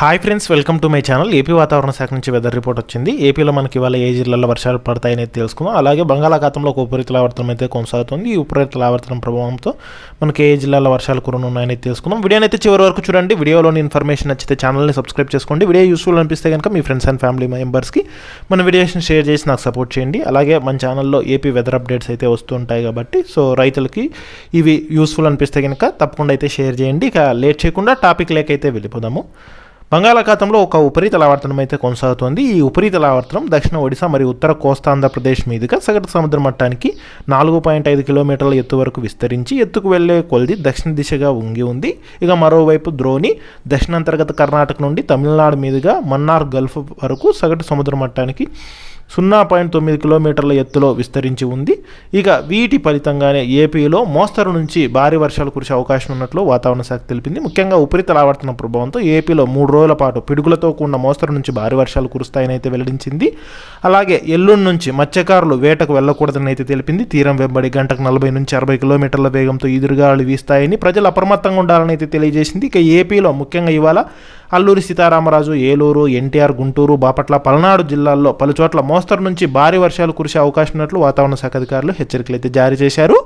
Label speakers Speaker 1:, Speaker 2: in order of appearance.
Speaker 1: Hi friends welcome to my channel AP వాతావరణ శాఖ నుంచి వెదర్ రిపోర్ట్ వచ్చింది. ఏపీలో మనకి ఇవాళ ఏ జిల్లాలో వర్షాలు పడతాయని అయితే తెలుసుకుందాం. అలాగే బంగాళాఖాతంలో ఒక ఉపరితల ఆవర్తనం అయితే కొనసాగుతుంది. ఈ ఉపరితల ఆవర్తనం ప్రభావంతో మనకి ఏ జిల్లాలో వర్షాలు కురనున్నాయని తెలుసుకుందాం. వీడియోని అయితే చివరి వరకు చూడండి. వీడియోలోని ఇన్ఫర్మేషన్ నచ్చితే ఛానల్ని సబ్స్క్రైబ్ చేసుకోండి. వీడియో యూస్ఫుల్ అనిపిస్తే కనుక మీ ఫ్రెండ్స్ అండ్ ఫ్యామిలీ మెంబర్స్కి మన వీడియోస్ని షేర్ చేసి నాకు సపోర్ట్ చేయండి. అలాగే మన ఛానల్లో ఏపీ వెదర్ అప్డేట్స్ అయితే వస్తుంటాయి కాబట్టి సో రైతులకి ఇవి యూస్ఫుల్ అనిపిస్తే కనుక తప్పకుండా అయితే షేర్ చేయండి. ఇక లేట్ చేయకుండా టాపిక్ లేకైతే వెళ్ళిపోదాము. బంగాళాఖాతంలో ఒక ఉపరితల ఆవర్తనం అయితే కొనసాగుతోంది. ఈ ఉపరితల ఆవర్తనం దక్షిణ ఒడిశా మరియు ఉత్తర కోస్తాంధ్రప్రదేశ్ మీదుగా సగటు సముద్ర మట్టానికి నాలుగు పాయింట్ ఐదు కిలోమీటర్ల ఎత్తు వరకు విస్తరించి ఎత్తుకు వెళ్ళే కొలిది దక్షిణ దిశగా ఉంగి ఉంది. ఇక మరోవైపు ద్రోణి దక్షిణాంతర్గత కర్ణాటక నుండి తమిళనాడు మీదుగా మన్నార్ గల్ఫ్ వరకు సగటు సముద్ర మట్టానికి సున్నా పాయింట్ తొమ్మిది కిలోమీటర్ల ఎత్తులో విస్తరించి ఉంది. ఇక వీటి ఫలితంగానే ఏపీలో మోస్తరు నుంచి భారీ వర్షాలు కురిసే అవకాశం ఉన్నట్లు వాతావరణ శాఖ తెలిపింది. ముఖ్యంగా ఉపరితల ఆవర్తన ప్రభావంతో ఏపీలో మూడు రోజుల పాటు పిడుగులతో కూడిన మోస్తరు నుంచి భారీ వర్షాలు కురుస్తాయని అయితే వెల్లడించింది. అలాగే ఎల్లుండి నుంచి మత్స్యకారులు వేటకు వెళ్ళకూడదని అయితే తెలిపింది. తీరం వెంబడి గంటకు నలభై నుంచి అరవై కిలోమీటర్ల వేగంతో ఈదురుగాలు వీస్తాయని ప్రజలు అప్రమత్తంగా ఉండాలని అయితే తెలియజేసింది. ఇక ఏపీలో ముఖ్యంగా ఇవాళ అల్లూరి సీతారామరాజు ఏలూరు ఎన్టీఆర్ గుంటూరు బాపట్ల పల్నాడు జిల్లాల్లో పలుచోట్ల మోస్తరు నుంచి భారీ వర్షాలు కురిసే అవకాశం ఉన్నట్లు వాతావరణ శాఖ అధికారులు హెచ్చరికలు అయితే జారీ చేశారు.